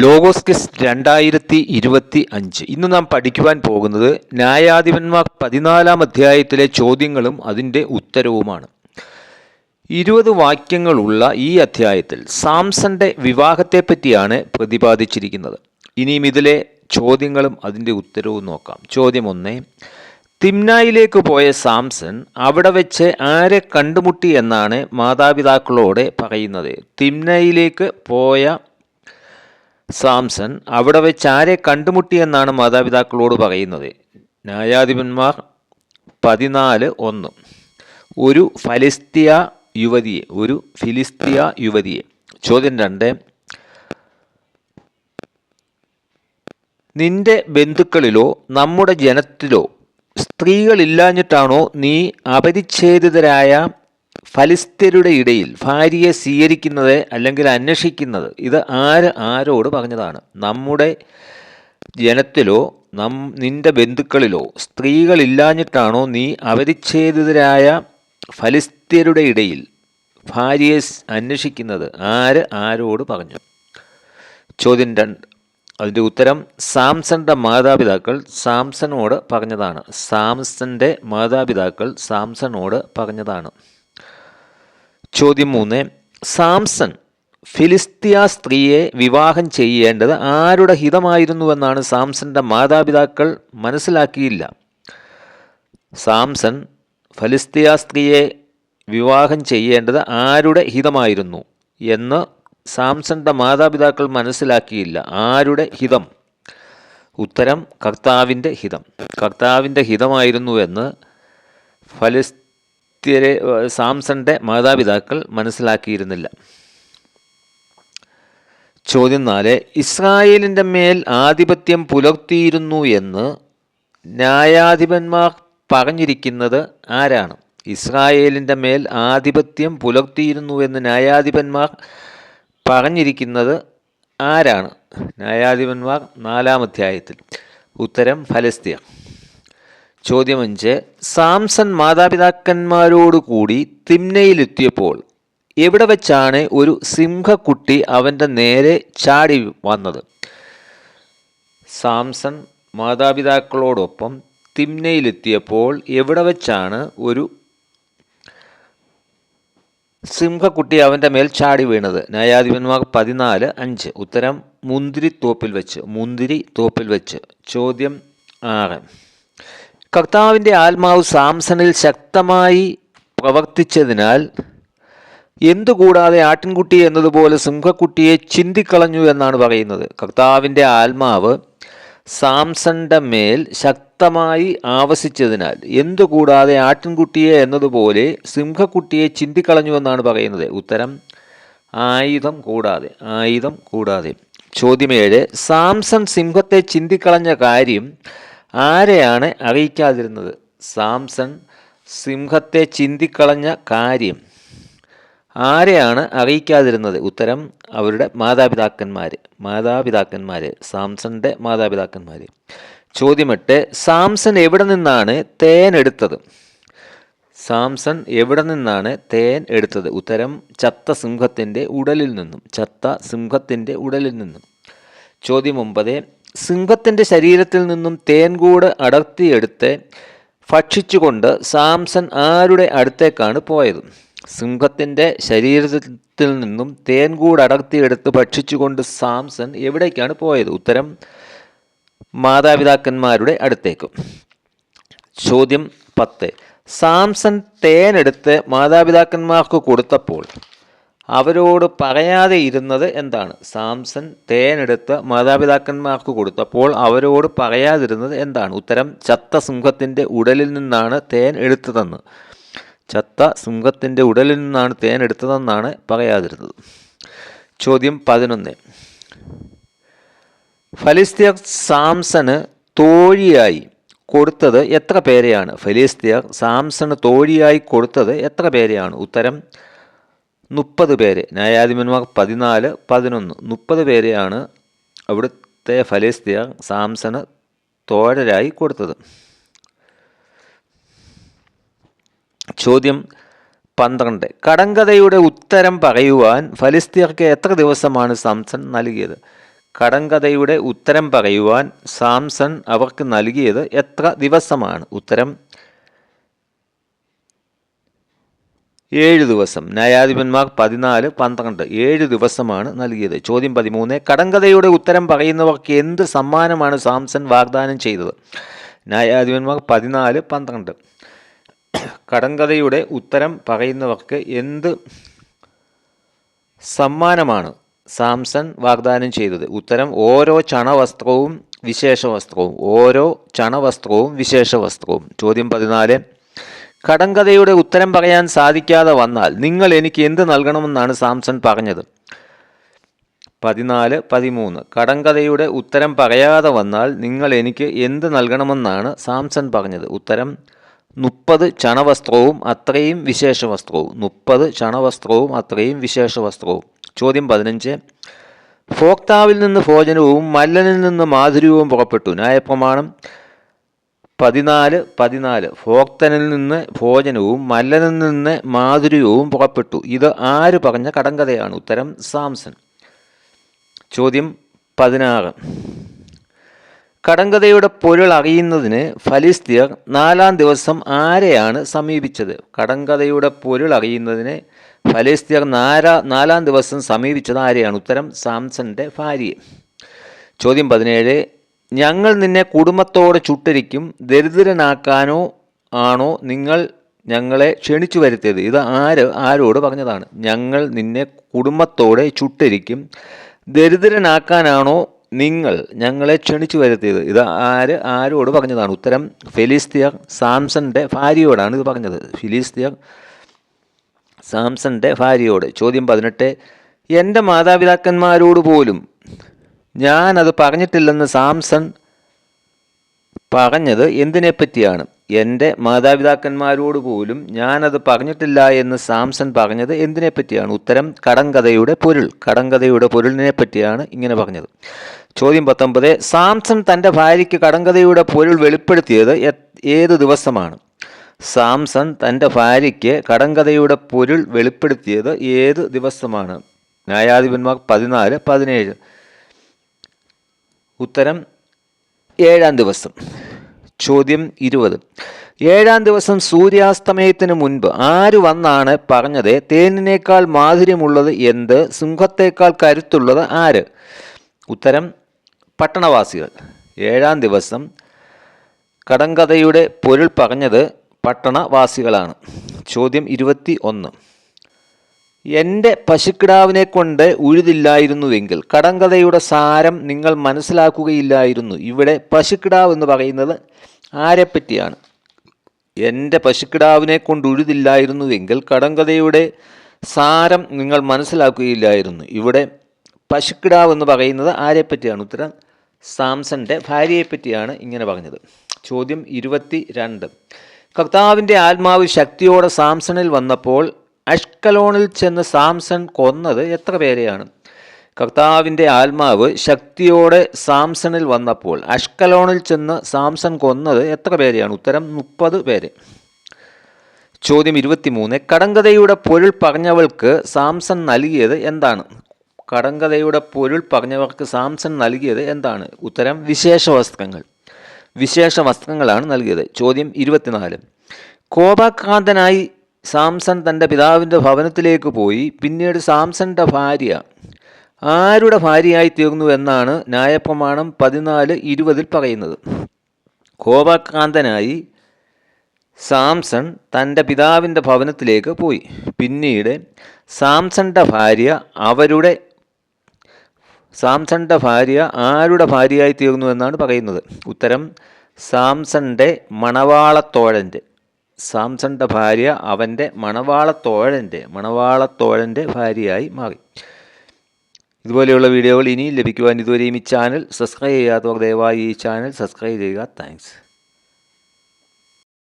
Logos kiss രണ്ടായിരത്തി ഇരുപത്തി അഞ്ച് ഇന്ന് നാം പഠിക്കുവാൻ പോകുന്നത് ന്യായാധിപന്മാർ പതിനാലാം അധ്യായത്തിലെ ചോദ്യങ്ങളും അതിന്റെ ഉത്തരവുമാണ്. ഇരുപത് വാക്യങ്ങളുള്ള ഈ അധ്യായത്തിൽ സാംസന്റെ വിവാഹത്തെപ്പറ്റിയാണ് പ്രതിപാദിച്ചിരിക്കുന്നത്. ഇനിയും ഇതിലെ ചോദ്യങ്ങളും അതിന്റെ ഉത്തരവും നോക്കാം. ചോദ്യം ഒന്ന് തിംനായിലേക്ക് പോയ സാംസൺ അവിടെ വെച്ച് ആരെ കണ്ടുമുട്ടി എന്നാണ് മാതാപിതാക്കളോട് പറയുന്നത്. തിംനയിലേക്ക് പോയ സാംസൺ അവിടെ വെച്ച് ആരെ കണ്ടുമുട്ടിയെന്നാണ് മാതാപിതാക്കളോട് പറയുന്നത്. ന്യായാധിപന്മാർ പതിനാല് ഒന്ന്. ഒരു ഫലിസ്തീയ യുവതിയെ ഒരു ഫിലിസ്തീയ യുവതിയെ. ചോദ്യം രണ്ട്. നിന്റെ ബന്ധുക്കളിലോ നമ്മുടെ ജനത്തിലോ സ്ത്രീകളില്ലാഞ്ഞിട്ടാണോ നീ അപരിച്ഛേദിതരായ ഫലിസ്തീനരുടെ ഇടയിൽ ഭാര്യയെ സ്വീകരിക്കുന്നത് അല്ലെങ്കിൽ അന്വേഷിക്കുന്നത് ഇത് ആര് ആരോട് പറഞ്ഞതാണ്? നമ്മുടെ ജനത്തിലോ നം നിന്റെ ബന്ധുക്കളിലോ സ്ത്രീകളില്ലാഞ്ഞിട്ടാണോ നീ അപരിച്ഛേദിതരായ ഫലിസ്തീനരുടെ ഇടയിൽ ഭാര്യയെ അന്വേഷിക്കുന്നത്? ആര് ആരോട് പറഞ്ഞു? ചോദ്യം രണ്ട്. അതിന്റെ ഉത്തരം സാംസന്റെ മാതാപിതാക്കൾ സാംസനോട് പറഞ്ഞതാണ്. സാംസന്റെ മാതാപിതാക്കൾ സാംസനോട് പറഞ്ഞതാണ്. ചോദ്യം മൂന്ന്. സാംസൺ ഫിലിസ്തീയ സ്ത്രീയെ വിവാഹം ചെയ്യേണ്ടത് ആരുടെ ഹിതമായിരുന്നുവെന്നാണ് സാംസന്റെ മാതാപിതാക്കൾ മനസ്സിലാക്കിയില്ല. സാംസൺ ഫലിസ്തീയ സ്ത്രീയെ വിവാഹം ചെയ്യേണ്ടത് ആരുടെ ഹിതമായിരുന്നു എന്ന് സാംസന്റെ മാതാപിതാക്കൾ മനസ്സിലാക്കിയില്ല. ആരുടെ ഹിതം? ഉത്തരം കർത്താവിന്റെ ഹിതം. കർത്താവിന്റെ ഹിതമായിരുന്നുവെന്ന് ഫലിസ്തീരെ സാംസന്റെ മാതാപിതാക്കൾ മനസ്സിലാക്കിയിരുന്നില്ല. ചോദ്യം നാല് ഇസ്രായേലിന്റെ മേൽ ആധിപത്യം പുലർത്തിയിരുന്നു എന്ന് ന്യായാധിപന്മാർ പറഞ്ഞിരിക്കുന്നത് ആരാണ്? ഇസ്രായേലിന്റെ മേൽ ആധിപത്യം പുലർത്തിയിരുന്നു എന്ന് ന്യായാധിപന്മാർ പറഞ്ഞിരിക്കുന്നത് ആരാണ്? ന്യായാധിപന്മാർ നാലാം അധ്യായത്തിൽ. ഉത്തരം ഫലസ്തീൻ. ചോദ്യം അഞ്ച് സാംസൺ മാതാപിതാക്കന്മാരോട് കൂടി തിമ്നയിലെത്തിയപ്പോൾ എവിടെ വെച്ചാണ് ഒരു സിംഹക്കുട്ടി അവന്റെ നേരെ ചാടി വന്നത്? സാംസൺ മാതാപിതാക്കളോടൊപ്പം തിമ്നയിലെത്തിയപ്പോൾ എവിടെ വെച്ചാണ് ഒരു സിംഹക്കുട്ടി അവന്റെ മേൽ ചാടി വീണത്? ന്യായാധിപന്മാർ പതിനാല് അഞ്ച്. ഉത്തരം മുന്തിരി തോപ്പിൽ വെച്ച് മുന്തിരി തോപ്പിൽ വെച്ച്. ചോദ്യം ആറ്. കർത്താവിന്റെ ആത്മാവ് സാംസണിൽ ശക്തമായി പ്രവർത്തിച്ചതിനാൽ എന്തുകൂടാതെ ആട്ടിൻകുട്ടി എന്നതുപോലെ സിംഹക്കുട്ടിയെ ചിന്തിക്കളഞ്ഞു എന്നാണ് പറയുന്നത്. കർത്താവിന്റെ ആത്മാവ് സാംസന്റെ മേൽ ശക്തമായി ആവസിച്ചതിനാൽ എന്തുകൂടാതെ ആട്ടിൻകുട്ടിയെ എന്നതുപോലെ സിംഹക്കുട്ടിയെ ചിന്തിക്കളഞ്ഞു എന്നാണ് പറയുന്നത്. ഉത്തരം ആയുധം കൂടാതെ ആയുധം കൂടാതെ. ചോദ്യമേഴ് സാംസൺ സിംഹത്തെ ചിന്തിക്കളഞ്ഞ കാര്യം ആരെയാണ് അറിയിക്കാതിരുന്നത്? സാംസൺ സിംഹത്തെ ചിന്തിക്കളഞ്ഞ കാര്യം. ആരെയാണ് അറിയിക്കാതിരുന്നത്? ഉത്തരം അവരുടെ മാതാപിതാക്കന്മാർ മാതാപിതാക്കന്മാർ സാംസന്റെ മാതാപിതാക്കന്മാർ ചോദ്യമെട്ട് സാംസൺ എവിടെ നിന്നാണ് തേൻ എടുത്തത്? സാംസൺ എവിടെ നിന്നാണ് തേൻ എടുത്തത്? ഉത്തരം ചത്ത സിംഹത്തിന്റെ ഉടലിൽ നിന്നും. ചത്ത സിംഹത്തിന്റെ ഉടലിൽ നിന്നും. ചോദ്യം ഒമ്പത് സിംഹത്തിന്റെ ശരീരത്തിൽ നിന്നും തേൻകൂട് അടർത്തിയെടുത്ത് ഭക്ഷിച്ചുകൊണ്ട് സാംസൺ ആരുടെ അടുത്തേക്കാണ് പോയത്? സിംഹത്തിന്റെ ശരീരത്തിൽ നിന്നും തേൻകൂട് അടർത്തിയെടുത്ത് ഭക്ഷിച്ചുകൊണ്ട് സാംസൺ എവിടേക്കാണ് പോയത്? ഉത്തരം മാതാപിതാക്കന്മാരുടെ അടുത്തേക്ക്. ചോദ്യം പത്ത്. സാംസൺ തേനെടുത്ത് മാതാപിതാക്കന്മാർക്ക് കൊടുത്തപ്പോൾ അവരോട് പറയാതെ ഇരുന്നത് എന്താണ്? സാംസൺ തേനെടുത്ത് മാതാപിതാക്കന്മാർക്ക് കൊടുത്തപ്പോൾ അവരോട് പറയാതിരുന്നത് എന്താണ്? ഉത്തരം ചത്ത സിംഹത്തിന്റെ ഉടലിൽ നിന്നാണ് തേൻ എടുത്തതെന്ന്. ചത്ത സിംഹത്തിന്റെ ഉടലിൽ നിന്നാണ് തേൻ എടുത്തതെന്നാണ് പറയാതിരുന്നത്. ചോദ്യം പതിനൊന്ന്. ഫലിസ്തീർ സാംസന് തോഴിയായി കൊടുത്തത് എത്ര പേരെയാണ്? ഫലിസ്തീർ സാംസണ് തോഴിയായി കൊടുത്തത് എത്ര പേരെയാണ്? ഉത്തരം മുപ്പത് പേരെ ന്യായാധിപന്മാർ പതിനാല് പതിനൊന്ന്. മുപ്പത് പേരെയാണ് അവിടുത്തെ ഫലേസ്തീയ സാംസന് തോഴരായി കൊടുത്തത്. ചോദ്യം പന്ത്രണ്ട്. കടങ്കഥയുടെ ഉത്തരം പറയുവാൻ ഫലിസ്തീർക്ക് എത്ര ദിവസമാണ് സാംസൺ നൽകിയത്? കടങ്കഥയുടെ ഉത്തരം പറയുവാൻ സാംസൺ അവർക്ക് നൽകിയത് എത്ര ദിവസമാണ്? ഉത്തരം ഏഴ് ദിവസം. ന്യായാധിപന്മാർ പതിനാല് പന്ത്രണ്ട്. ഏഴ് ദിവസമാണ് നൽകിയത്. ചോദ്യം പതിമൂന്ന്. കടങ്കഥയുടെ ഉത്തരം പറയുന്നവർക്ക് എന്ത് സമ്മാനമാണ് സാംസൺ വാഗ്ദാനം ചെയ്തത്? ന്യായാധിപന്മാർ പതിനാല് പന്ത്രണ്ട്. കടങ്കഥയുടെ ഉത്തരം പറയുന്നവർക്ക് എന്ത് സമ്മാനമാണ് സാംസൺ വാഗ്ദാനം ചെയ്തത്? ഉത്തരം ഓരോ ചണവസ്ത്രവും വിശേഷ വസ്ത്രവും ഓരോ ചണവസ്ത്രവും വിശേഷ വസ്ത്രവും ചോദ്യം പതിനാല്. കടങ്കഥയുടെ ഉത്തരം പറയാൻ സാധിക്കാതെ വന്നാൽ നിങ്ങൾ എനിക്ക് എന്ത് നൽകണമെന്നാണ് സാംസൺ പറഞ്ഞത്? പതിനാല് പതിമൂന്ന്. കടങ്കഥയുടെ ഉത്തരം പറയാതെ വന്നാൽ നിങ്ങൾ എനിക്ക് എന്ത് നൽകണമെന്നാണ് സാംസൺ പറഞ്ഞത്? ഉത്തരം മുപ്പത് ചണവസ്ത്രവും അത്രയും വിശേഷ വസ്ത്രവും മുപ്പത് ചണവസ്ത്രവും അത്രയും വിശേഷ വസ്ത്രവും ചോദ്യം പതിനഞ്ച്. ഭോക്താവിൽ നിന്ന് ഭോജനവും മല്ലനിൽ നിന്ന് മാധുര്യവും പുറപ്പെട്ടു. ന്യായപ്രമാണം പതിനാല് പതിനാല്. ഭോക്തനിൽ നിന്ന് ഭോജനവും മല്ലനിൽ നിന്ന് മാധുര്യവും പുറപ്പെട്ടു. ഇത് ആര് പറഞ്ഞ കടങ്കഥയാണ്? ഉത്തരം സാംസൺ. ചോദ്യം പതിനാറ്. കടങ്കഥയുടെ പൊരുൾ അറിയുന്നതിന് ഫലിസ്തീർ നാലാം ദിവസം ആരെയാണ് സമീപിച്ചത്? കടങ്കഥയുടെ പൊരുൾ അറിയുന്നതിന് ഫലിസ്തീർ നാലാ നാലാം ദിവസം സമീപിച്ചത് ആരെയാണ്? ഉത്തരം സാംസന്റെ ഭാര്യയെ. ചോദ്യം പതിനേഴ്. ഞങ്ങൾ നിന്നെ കുടുംബത്തോടെ ചുട്ടരിക്കും ദരിദ്രനാക്കാനോ ആണോ നിങ്ങൾ ഞങ്ങളെ ക്ഷണിച്ചു വരുത്തിയത്? ഇത് ആര് ആരോട് പറഞ്ഞതാണ്? ഞങ്ങൾ നിന്നെ കുടുംബത്തോടെ ചുട്ടരിക്കും ദരിദ്രനാക്കാനാണോ നിങ്ങൾ ഞങ്ങളെ ക്ഷണിച്ചു വരുത്തിയത്? ഇത് ആര് ആരോട് പറഞ്ഞതാണ്? ഉത്തരം ഫെലിസ്തിയർ സാംസന്റെ ഭാര്യയോടാണ് ഇത് പറഞ്ഞത്. ഫിലിസ്തിയർ സാംസന്റെ ഭാര്യയോട്. ചോദ്യം പതിനെട്ട് എന്റെ മാതാപിതാക്കന്മാരോട് പോലും ഞാനത് പറഞ്ഞിട്ടില്ലെന്ന് സാംസൺ പറഞ്ഞത് എന്തിനെപ്പറ്റിയാണ്? എന്റെ മാതാപിതാക്കന്മാരോട് പോലും ഞാനത് പറഞ്ഞിട്ടില്ല എന്ന് സാംസൺ പറഞ്ഞത് എന്തിനെപ്പറ്റിയാണ്? ഉത്തരം കടങ്കഥയുടെ പൊരുൾ. കടങ്കഥയുടെ പൊരുളിനെ പറ്റിയാണ് ഇങ്ങനെ പറഞ്ഞത്. ചോദ്യം പത്തൊമ്പത് സാംസൺ തന്റെ ഭാര്യയ്ക്ക് കടങ്കഥയുടെ പൊരുൾ വെളിപ്പെടുത്തിയത് ഏത് ദിവസമാണ്? സാംസൺ തന്റെ ഭാര്യയ്ക്ക് കടങ്കഥയുടെ പൊരുൾ വെളിപ്പെടുത്തിയത് ഏത് ദിവസമാണ്? ന്യായാധിപന്മാർ പതിനാല് പതിനേഴ്. ഉത്തരം ഏഴാം ദിവസം. ചോദ്യം ഇരുപത്. ഏഴാം ദിവസം സൂര്യാസ്തമയത്തിന് മുൻപ് ആര് വന്നാണ് പറഞ്ഞത്? തേനിനേക്കാൾ മാധുര്യമുള്ളത് എന്ത്? സിംഹത്തേക്കാൾ കരുത്തുള്ളത് ആര്? ഉത്തരം പട്ടണവാസികൾ. ഏഴാം ദിവസം കടങ്കഥയുടെ പൊരുൾ പറഞ്ഞത് പട്ടണവാസികളാണ്. ചോദ്യം ഇരുപത്തി ഒന്ന്. എന്റെ പശുക്കിടാവിനെ കൊണ്ട് ഉഴുതില്ലായിരുന്നുവെങ്കിൽ കടങ്കഥയുടെ സാരം നിങ്ങൾ മനസ്സിലാക്കുകയില്ലായിരുന്നു. ഇവിടെ പശുക്കിടാവ് എന്ന് പറയുന്നത് ആരെപ്പറ്റിയാണ്? എന്റെ പശുക്കിടാവിനെ കൊണ്ട് ഉഴുതില്ലായിരുന്നുവെങ്കിൽ കടങ്കഥയുടെ സാരം നിങ്ങൾ മനസ്സിലാക്കുകയില്ലായിരുന്നു. ഇവിടെ പശുക്കിടാവ് എന്ന് പറയുന്നത് ആരെപ്പറ്റിയാണ്? ഉത്തരം സാംസന്റെ ഭാര്യയെപ്പറ്റിയാണ് ഇങ്ങനെ പറഞ്ഞത്. ചോദ്യം ഇരുപത്തി രണ്ട് കർത്താവിന്റെ ആത്മാവ് ശക്തിയോടെ സാംസണിൽ വന്നപ്പോൾ അഷ്കലോണിൽ ചെന്ന് സാംസൺ കൊന്നത് എത്ര പേരെയാണ്? കർത്താവിന്റെ ആത്മാവ് ശക്തിയോടെ സാംസണിൽ വന്നപ്പോൾ അഷ്കലോണിൽ ചെന്ന് സാംസൺ കൊന്നത് എത്ര പേരെയാണ്? ഉത്തരം മുപ്പത് പേരെ. ചോദ്യം ഇരുപത്തിമൂന്ന്. കടങ്കഥയുടെ പൊരുൾ പറഞ്ഞവൾക്ക് സാംസൺ നൽകിയത് എന്താണ്? കടങ്കഥയുടെ പൊരുൾ പറഞ്ഞവർക്ക് സാംസൺ നൽകിയത് എന്താണ്? ഉത്തരം വിശേഷ വസ്ത്രങ്ങൾ. വിശേഷ വസ്ത്രങ്ങളാണ് നൽകിയത്. ചോദ്യം ഇരുപത്തിനാല്. കോപാക്രാന്തനായി സാംസൺ തന്റെ പിതാവിന്റെ ഭവനത്തിലേക്ക് പോയി. പിന്നീട് സാംസന്റെ ഭാര്യ ആരുടെ ഭാര്യയായി തീർന്നു എന്നാണ് ന്യായപ്രമാണം പതിനാല് ഇരുപതിൽ പറയുന്നത്. കോപാക്രാന്തനായി സാംസൺ തന്റെ പിതാവിന്റെ ഭവനത്തിലേക്ക് പോയി. പിന്നീട് സാംസന്റെ ഭാര്യ അവരുടെ സാംസന്റെ ഭാര്യ ആരുടെ ഭാര്യയായി തീർന്നു എന്നാണ് പറയുന്നത്. ഉത്തരം സാംസന്റെ മണവാളത്തോഴന്റെ. സാംസന്റെ ഭാര്യ അവന്റെ മണവാളത്തോഴന്റെ മണവാളത്തോഴന്റെ ഭാര്യയായി മാറി. ഇതുപോലെയുള്ള വീഡിയോകൾ ഇനിയും ലഭിക്കുവാൻ ഇതുവരെയും ഈ ചാനൽ സബ്സ്ക്രൈബ് ചെയ്യാത്തവർ ദയവായി ഈ ചാനൽ സബ്സ്ക്രൈബ് ചെയ്യുക. താങ്ക്സ്.